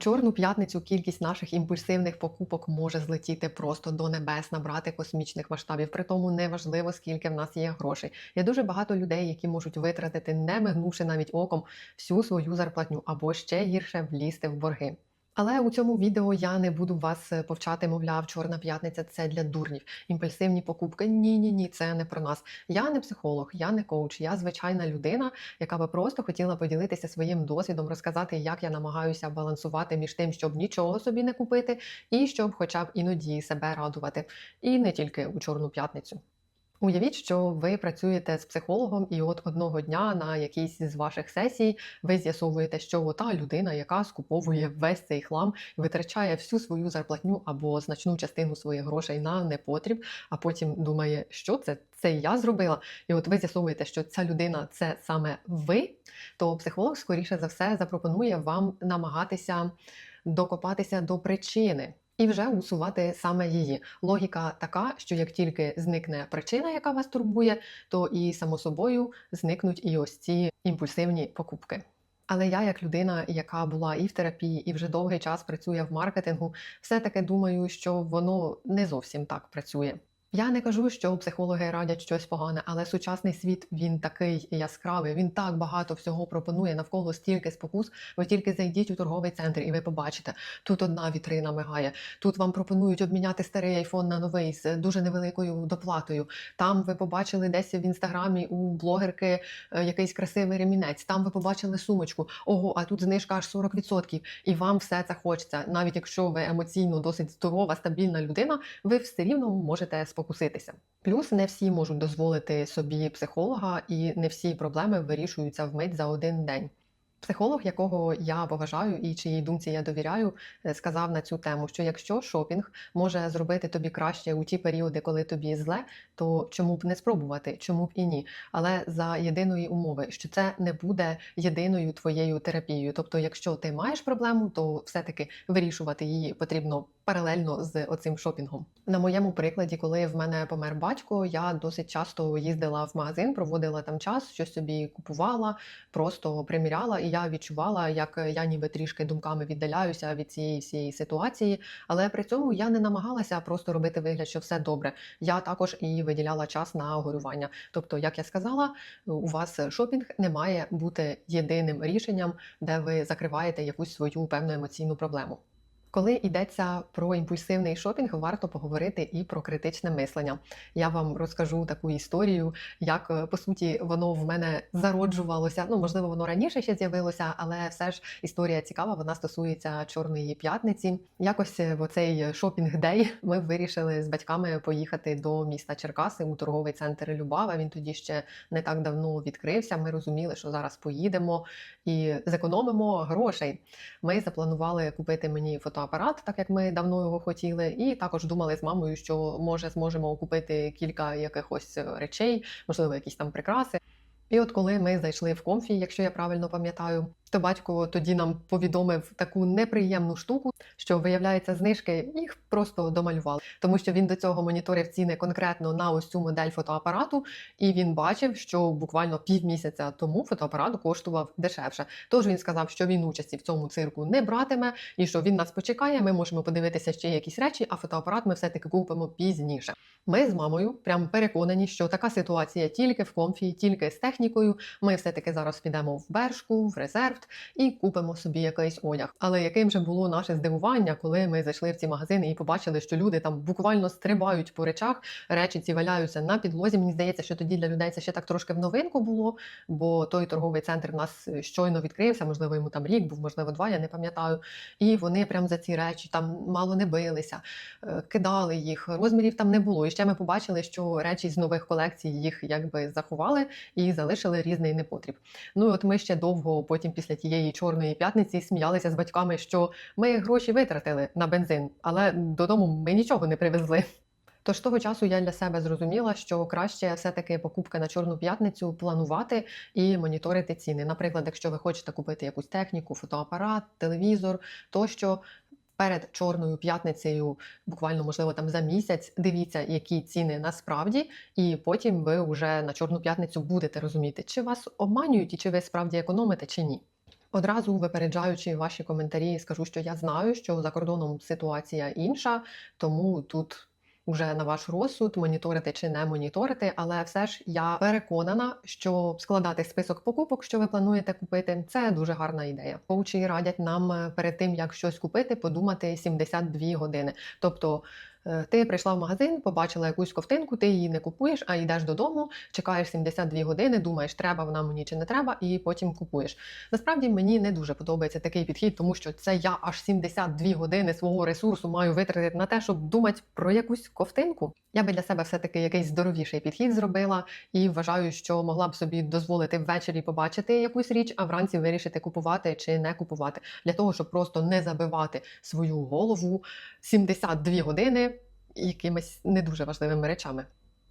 чорну п'ятницю кількість наших імпульсивних покупок може злетіти просто до небес, набрати космічних масштабів. При тому неважливо, скільки в нас є грошей. Є дуже багато людей, які можуть витратити, не мигнувши навіть оком, всю свою зарплатню або ще гірше влізти в борги. Але у цьому відео я не буду вас е, повчати, мовляв, чорна п'ятниця це для дурнів, імпульсивні покупки. Ні, ні, ні, це не про нас. Я не психолог, я не коуч, я звичайна людина, яка би просто хотіла поділитися своїм досвідом, розказати, як я намагаюся балансувати між тим, щоб нічого собі не купити, і щоб, хоча б іноді себе радувати. І не тільки у чорну п'ятницю. Уявіть, що ви працюєте з психологом, і от одного дня на якійсь з ваших сесій ви з'ясовуєте, що та людина, яка скуповує весь цей хлам, витрачає всю свою зарплатню або значну частину своїх грошей на непотріб, а потім думає, що це, це я зробила. І от ви з'ясовуєте, що ця людина це саме ви, то психолог, скоріше за все, запропонує вам намагатися докопатися до причини. І вже усувати саме її. Логіка така, що як тільки зникне причина, яка вас турбує, то і само собою зникнуть і ось ці імпульсивні покупки. Але я, як людина, яка була і в терапії, і вже довгий час працює в маркетингу, все-таки думаю, що воно не зовсім так працює. Я не кажу, що психологи радять щось погане, але сучасний світ він такий яскравий. Він так багато всього пропонує навколо стільки спокус. Ви тільки зайдіть у торговий центр, і ви побачите, тут одна вітрина мигає. Тут вам пропонують обміняти старий айфон на новий з дуже невеликою доплатою. Там ви побачили десь в інстаграмі у блогерки е, якийсь красивий ремінець. Там ви побачили сумочку. Ого, а тут знижка аж 40%. І вам все це хочеться. Навіть якщо ви емоційно досить здорова, стабільна людина, ви все рівно можете спокуситися. Плюс не всі можуть дозволити собі психолога, і не всі проблеми вирішуються вмить за один день. Психолог, якого я поважаю і чиїй думці я довіряю, е, сказав на цю тему, що якщо шопінг може зробити тобі краще у ті періоди, коли тобі зле, то чому б не спробувати, чому б і ні. Але за єдиної умови, що це не буде єдиною твоєю терапією. Тобто, якщо ти маєш проблему, то все-таки вирішувати її потрібно паралельно з оцим шопінгом. На моєму прикладі, коли в мене помер батько, я досить часто їздила в магазин, проводила там час, щось собі купувала, просто приміряла, і я відчувала, як я ніби трішки думками віддаляюся від цієї всієї ситуації. Але при цьому я не намагалася просто робити вигляд, що все добре. Я також і виділяла час на горювання. Тобто, як я сказала, у вас шопінг не має бути єдиним рішенням, де ви закриваєте якусь свою певну емоційну проблему. Коли йдеться про імпульсивний шопінг, варто поговорити і про критичне мислення. Я вам розкажу таку історію, як е, по суті воно в мене зароджувалося. Ну можливо, воно раніше ще з'явилося, але все ж історія цікава. Вона стосується чорної п'ятниці. Якось в оцей шопінг-дей ми вирішили з батьками поїхати до міста Черкаси у торговий центр Любава. Він тоді ще не так давно відкрився. Ми розуміли, що зараз поїдемо і зекономимо грошей. Ми запланували купити мені фотоапарат, так як ми давно його хотіли, і також думали з мамою, що може зможемо купити кілька якихось речей, можливо, якісь там прикраси. І от коли ми зайшли в комфі, якщо я правильно пам'ятаю, то батько тоді нам повідомив таку неприємну штуку, що виявляється, знижки їх просто домалювали, тому що він до цього моніторив ціни конкретно на ось цю модель фотоапарату, і він бачив, що буквально півмісяця тому фотоапарат коштував дешевше. Тож він сказав, що він участі в цьому цирку не братиме, і що він нас почекає. Ми можемо подивитися ще якісь речі, а фотоапарат ми все таки купимо пізніше. Ми з мамою прям переконані, що така ситуація тільки в комфі, тільки з технікою. Ми все таки зараз підемо в бершку, в резерв і купимо собі якийсь одяг. Але яким же було наше здивування, коли ми зайшли в ці магазини і побачили, що люди там буквально стрибають по речах, речі ці валяються на підлозі. Мені здається, що тоді для людей це ще так трошки в новинку було, бо той торговий центр в нас щойно відкрився, можливо, йому там рік був, можливо, два, я не пам'ятаю. І вони прям за ці речі там мало не билися, е, кидали їх, розмірів там не було. І ще ми побачили, що речі з нових колекцій їх якби заховали і залишили різний непотріб. Ну і от ми ще довго потім після тієї чорної п'ятниці сміялися з батьками, що ми гроші витратили на бензин, але додому ми нічого не привезли. Тож того часу я для себе зрозуміла, що краще все-таки покупки на чорну п'ятницю планувати і моніторити ціни. Наприклад, якщо ви хочете купити якусь техніку, фотоапарат, телевізор, тощо. Перед чорною п'ятницею, буквально можливо там за місяць, дивіться, які ціни насправді, і потім ви вже на чорну п'ятницю будете розуміти, чи вас обманюють і чи ви справді економите, чи ні. Одразу випереджаючи ваші коментарі, скажу, що я знаю, що за кордоном ситуація інша, тому тут вже на ваш розсуд моніторити чи не моніторити, але все ж я переконана, що складати список покупок, що ви плануєте купити, це дуже гарна ідея. Коучі радять нам е, перед тим, як щось купити, подумати 72 години. Тобто. Е, Ти прийшла в магазин, побачила якусь ковтинку, ти її не купуєш, а йдеш додому, чекаєш 72 години, думаєш, треба вона мені чи не треба, і потім купуєш. Насправді мені не дуже подобається такий підхід, тому що це я аж 72 години свого ресурсу маю витратити на те, щоб думати про якусь ковтинку. Я би для себе все-таки якийсь здоровіший підхід зробила і вважаю, що могла б собі дозволити ввечері побачити якусь річ, а вранці вирішити купувати чи не купувати, для того, щоб просто не забивати свою голову 72 години якимись не дуже важливими речами.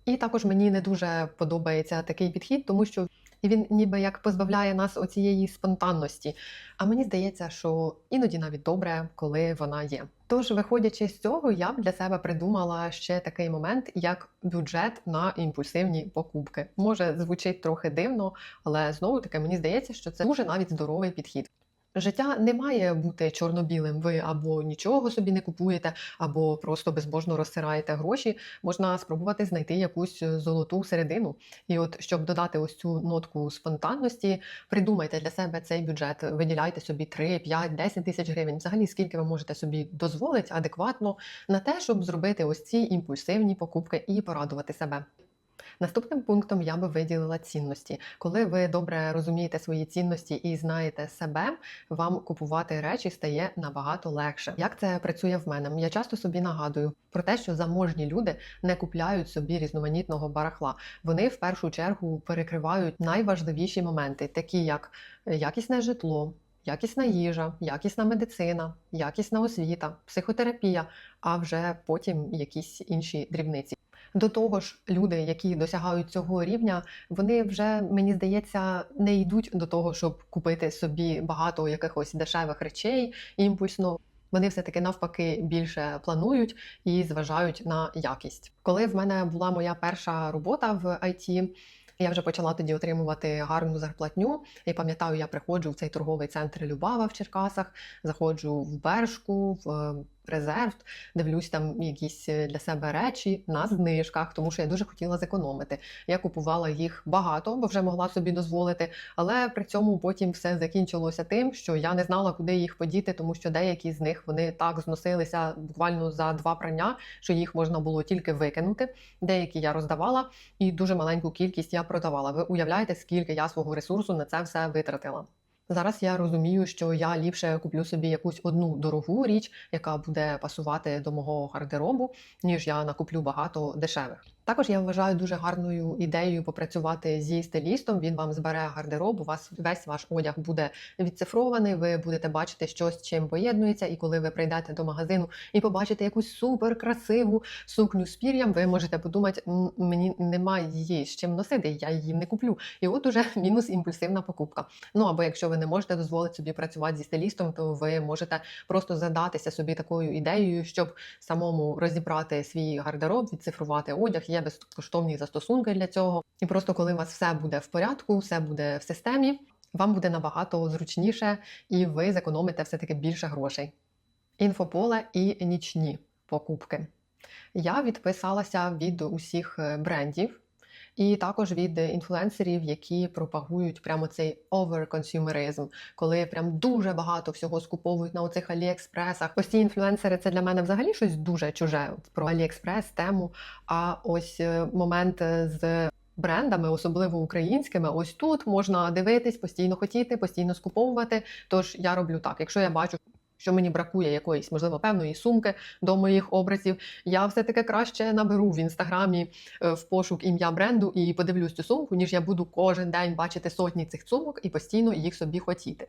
І також мені не дуже подобається такий підхід, тому що він ніби як позбавляє нас оцієї спонтанності. А мені здається, що іноді навіть добре, коли вона є. Тож, виходячи з цього, я б для себе придумала ще такий момент, як бюджет на імпульсивні покупки. Може, звучить трохи дивно, але знову таки мені здається, що це дуже навіть здоровий підхід. Життя не має бути чорно-білим. Ви або нічого собі не купуєте, або просто безбожно розсираєте гроші. Можна спробувати знайти якусь золоту середину. І от щоб додати ось цю нотку спонтанності, придумайте для себе цей бюджет, виділяйте собі 3, 5, 10 тисяч гривень. Взагалі, скільки ви можете собі дозволити адекватно на те, щоб зробити ось ці імпульсивні покупки і порадувати себе. Наступним пунктом я би виділила цінності. Коли ви добре розумієте свої цінності і знаєте себе, вам купувати речі стає набагато легше. Як це працює в мене? Я часто собі нагадую про те, що заможні люди не купляють собі різноманітного барахла. Вони в першу чергу перекривають найважливіші моменти, такі як якісне житло. Якісна їжа, якісна медицина, якісна освіта, психотерапія, а вже потім якісь інші дрібниці. До того ж, люди, які досягають цього рівня, вони вже мені здається не йдуть до того, щоб купити собі багато якихось дешевих речей імпульсно. Вони все таки навпаки більше планують і зважають на якість. Коли в мене була моя перша робота в IT, я вже почала тоді отримувати гарну зарплатню. І пам'ятаю, я приходжу в цей торговий центр Любава в Черкасах, заходжу в Бершку, в е, резерв, дивлюсь там якісь е, для себе речі на знижках, тому що я дуже хотіла зекономити. Я купувала їх багато, бо вже могла собі дозволити. Але при цьому потім все закінчилося тим, що я не знала, куди їх подіти, тому що деякі з них вони так зносилися буквально за два прання, що їх можна було тільки викинути. Деякі я роздавала, і дуже маленьку кількість я продавала. Ви уявляєте, скільки я свого ресурсу на це все витратила? Зараз я розумію, що я ліпше куплю собі якусь одну дорогу річ, яка буде пасувати до мого гардеробу, ніж я накуплю багато дешевих. Також я вважаю дуже гарною ідеєю попрацювати зі стилістом. Він вам збере гардероб. У вас весь ваш одяг буде відцифрований. Ви будете бачити, що з чим поєднується. І коли ви прийдете до магазину і побачите якусь супер красиву сукню з пір'ям, ви можете подумати, мені немає її з чим носити, я її не куплю. І от уже мінус імпульсивна покупка. Ну або якщо ви не можете дозволити собі працювати зі стилістом, то ви можете просто задатися собі такою ідеєю, щоб самому розібрати свій гардероб, відцифрувати одяг. Є безкоштовні застосунки для цього. І просто коли у вас все буде в порядку, все буде в системі, вам буде набагато зручніше, і ви зекономите все-таки більше грошей. Інфополе і нічні покупки. Я відписалася від усіх брендів. І також від інфлюенсерів, які пропагують прямо цей оверконсюмеризм, коли прям дуже багато всього скуповують на оцих Аліекспресах. Ось ці інфлюенсери це для мене взагалі щось дуже чуже про Аліекспрес тему. А ось е, момент е, з брендами, особливо українськими, ось тут можна дивитись, постійно хотіти, постійно скуповувати. Тож я роблю так, якщо я бачу. Що мені бракує якоїсь, можливо, певної сумки до моїх образів, я все-таки краще наберу в інстаграмі е, в пошук ім'я бренду і подивлюсь цю сумку, ніж я буду кожен день бачити сотні цих сумок і постійно їх собі хотіти.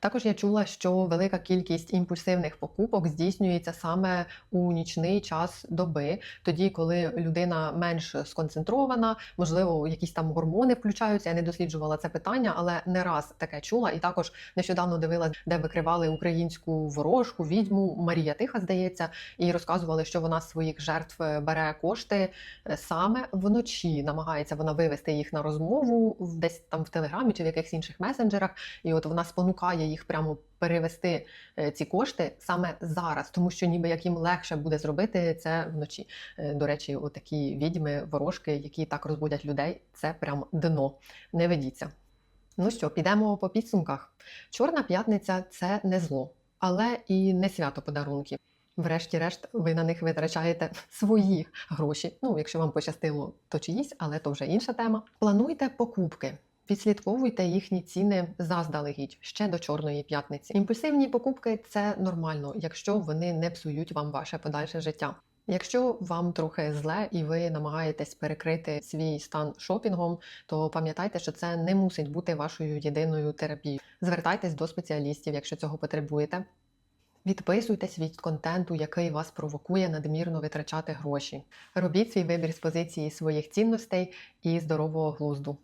Також я чула, що велика кількість імпульсивних покупок здійснюється саме у нічний час доби, тоді, коли людина менш сконцентрована, можливо, якісь там гормони включаються. Я не досліджувала це питання, але не раз таке чула. І також нещодавно дивилась, де викривали українську ворожку, відьму Марія Тиха, здається, і розказували, що вона своїх жертв е, бере кошти е, саме вночі. Намагається вона вивести їх на розмову десь там в телеграмі чи в якихось інших месенджерах. І от вона спонукає їх прямо перевести е, ці кошти саме зараз, тому що ніби як їм легше буде зробити це вночі. Е, До речі, отакі відьми, ворожки, які так розбудять людей, це прям дно. Не ведіться. Ну що, підемо по підсумках. Чорна п'ятниця це не зло, але і не свято подарунків. Врешті-решт, ви на них витрачаєте свої гроші. Ну, якщо вам пощастило, то чиїсь, але то вже інша тема. Плануйте покупки. Відслідковуйте їхні ціни заздалегідь ще до чорної п'ятниці. Імпульсивні покупки це нормально, якщо вони не псують вам ваше подальше життя. Якщо вам трохи зле і ви намагаєтесь перекрити свій стан шопінгом, то пам'ятайте, що це не мусить бути вашою єдиною терапією. Звертайтесь до спеціалістів, якщо цього потребуєте. Відписуйтесь від контенту, який вас провокує надмірно витрачати гроші. Робіть свій вибір з позиції своїх цінностей і здорового глузду.